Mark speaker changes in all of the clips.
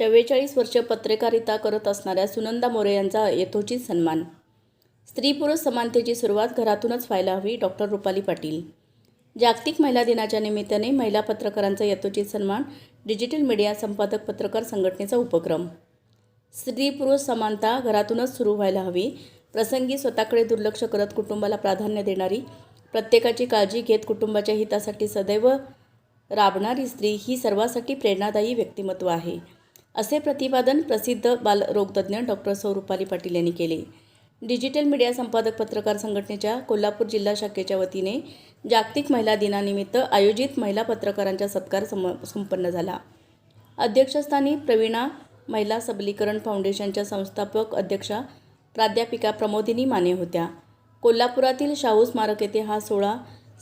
Speaker 1: चव्वेचाळीस वर्ष पत्रकारिता करत असणाऱ्या सुनंदा मोरे यांचा यथोचित सन्मान. स्त्री पुरुष समानतेची सुरुवात घरातूनच व्हायला हवी डॉक्टर रुपाली पाटील. जागतिक महिला दिनाच्या निमित्ताने महिला पत्रकारांचा यथोचित सन्मान डिजिटल मीडिया संपादक पत्रकार संघटनेचा उपक्रम. स्त्री पुरुष समानता घरातूनच सुरू व्हायला हवी प्रसंगी स्वतःकडे दुर्लक्ष करत कुटुंबाला प्राधान्य देणारी प्रत्येकाची काळजी घेत कुटुंबाच्या हितासाठी सदैव राबणारी स्त्री ही सर्वासाठी प्रेरणादायी व्यक्तिमत्व आहे. असे प्रतिपादन प्रसिद्ध बालरोगतज्ञ डॉक्टर स्वरूपाली पाटील यांनी केले. डिजिटल मीडिया संपादक पत्रकार संघटनेच्या कोल्हापूर जिल्हा शाखेच्या वतीने जागतिक महिला दिनानिमित्त आयोजित महिला पत्रकारांचा सत्कार सम संपन्न झाला. अध्यक्षस्थानी प्रवीणा महिला सबलीकरण फाउंडेशनच्या संस्थापक अध्यक्षा प्राध्यापिका प्रमोदिनी माने होत्या. कोल्हापुरातील शाहू स्मारक येथे हा सोहळा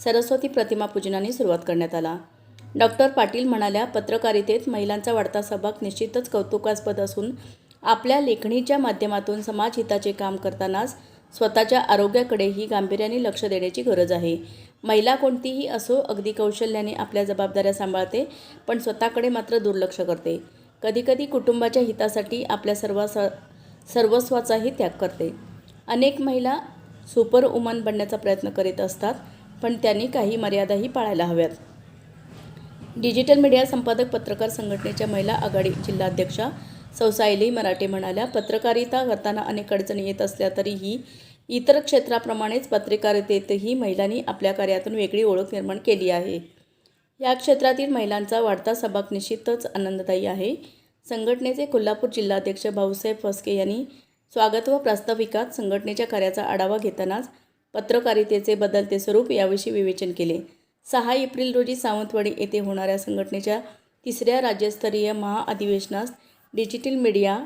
Speaker 1: सरस्वती प्रतिमा पूजनाने सुरुवात करण्यात आला. डॉक्टर पाटील म्हणाल्या पत्रकारितेत महिलांचा वाढता सहभाग निश्चितच कौतुकास्पद असून आपल्या लेखणीच्या माध्यमातून समाजहिताचे काम करतानाच स्वतःच्या आरोग्याकडेही गांभीर्याने लक्ष देण्याची गरज आहे. महिला कोणतीही असो अगदी कौशल्याने आपल्या जबाबदाऱ्या सांभाळते पण स्वतःकडे मात्र दुर्लक्ष करते. कधीकधी कुटुंबाच्या हितासाठी आपल्या सर्व सर्वस्वाचाही त्याग करते. अनेक महिला सुपर वुमन बनण्याचा प्रयत्न करीत असतात पण त्यांनी काही मर्यादाही पाळायला हव्यात. डिजिटल मीडिया संपादक पत्रकार संघटनेच्या महिला आघाडी जिल्हाध्यक्षा सौसायली मराठे म्हणाल्या पत्रकारिता करताना अनेक अडचणी येत असल्या तरीही इतर क्षेत्राप्रमाणेच पत्रकारितेतही महिलांनी आपल्या कार्यातून वेगळी ओळख निर्माण केली आहे. या क्षेत्रातील महिलांचा वाढता सहभाग निश्चितच आनंददायी आहे. संघटनेचे कोल्हापूर जिल्हाध्यक्ष भाऊसाहेब फसके यांनी स्वागत व प्रास्ताविकात संघटनेच्या कार्याचा आढावा घेतानाच पत्रकारितेचे बदलते स्वरूप याविषयी विवेचन केले. सहा एप्रिल रोजी सावंतवाडी येथे होणाऱ्या संघटनेच्या तिसऱ्या राज्यस्तरीय महाअधिवेशनास डिजिटल मीडिया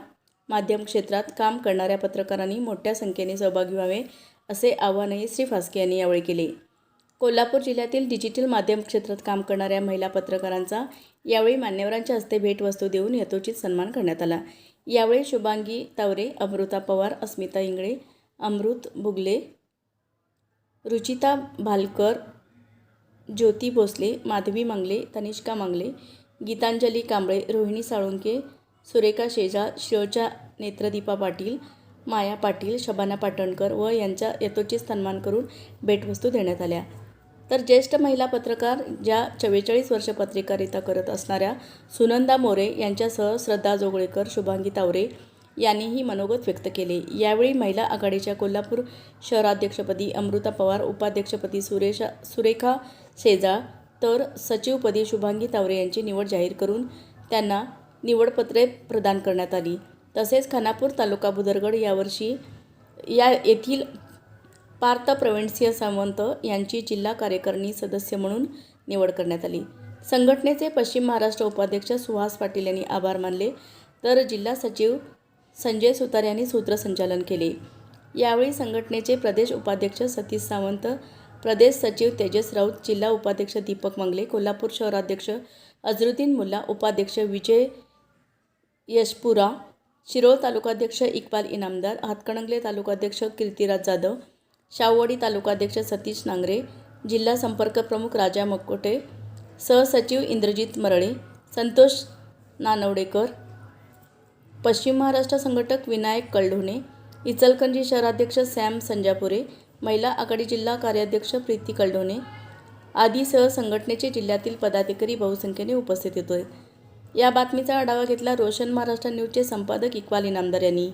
Speaker 1: माध्यम क्षेत्रात काम करणाऱ्या पत्रकारांनी मोठ्या संख्येने सहभागी व्हावे असे आवाहनही श्री फास्के यांनी यावेळी केले. कोल्हापूर जिल्ह्यातील डिजिटल माध्यम क्षेत्रात काम करणाऱ्या महिला पत्रकारांचा यावेळी मान्यवरांच्या हस्ते भेटवस्तू देऊन यथोचित सन्मान करण्यात आला. यावेळी शुभांगी तावरे अमृता पवार अस्मिता इंगळे अमृत बुगले रुचिता भालकर ज्योती भोसले माधवी मांगले तनिष्का मांगले गीतांजली कांबळे रोहिणी साळुंके सुरेखा शेजा शिवच्या नेत्रदीपा पाटील माया पाटील शबाना पाटणकर व यांचा यथोचित सन्मान करून भेटवस्तू देण्यात आल्या. तर ज्येष्ठ महिला पत्रकार ज्या चव्वेचाळीस वर्ष पत्रकारिता करत असणाऱ्या सुनंदा मोरे यांच्यासह श्रद्धा जोगळेकर शुभांगी तावरे यांनीही मनोगत व्यक्त केले. यावेळी महिला आघाडीच्या कोल्हापूर शहराध्यक्षपदी अमृता पवार उपाध्यक्षपदी सुरेशा सुरेखा शेजाळ तर सचिवपदी शुभांगी तावरे यांची निवड जाहीर करून त्यांना निवडपत्रे प्रदान करण्यात आली. तसेच खानापूर तालुका बुदरगड यावर्षी या येथील पार्थ प्रवीणसिंह सावंत यांची जिल्हा कार्यकारिणी सदस्य म्हणून निवड करण्यात आली. संघटनेचे पश्चिम महाराष्ट्र उपाध्यक्ष सुहास पाटील यांनी आभार मानले. तर जिल्हा सचिव संजय सुतार यांनी सूत्रसंचालन केले. यावेळी संघटनेचे प्रदेश उपाध्यक्ष सतीश सावंत प्रदेश सचिव तेजस राऊत जिल्हा उपाध्यक्ष दीपक मंगले कोल्हापूर शहराध्यक्ष अजरुद्दीन मुल्ला उपाध्यक्ष विजय यशपुरा शिरोळ तालुकाध्यक्ष इक्बाल इनामदार हातकणंगले तालुकाध्यक्ष कीर्तिराज जाधव शाहूवाडी तालुकाध्यक्ष सतीश नांगरे जिल्हा संपर्क प्रमुख राजा मकोटे सहसचिव इंद्रजित मरळे संतोष नानवडेकर पश्चिम महाराष्ट्र संघटक विनायक कळढोणे इचलकरंजी शहराध्यक्ष सॅम संजापुरे महिला आघाडी जिल्हा कार्याध्यक्ष प्रीती कलढोणे आदीसह संघटनेचे जिल्ह्यातील पदाधिकारी बहुसंख्येने उपस्थित होते. या बातमीचा आढावा घेतला रोशन महाराष्ट्र न्यूजचे संपादक इक्बाल इनामदार यांनी.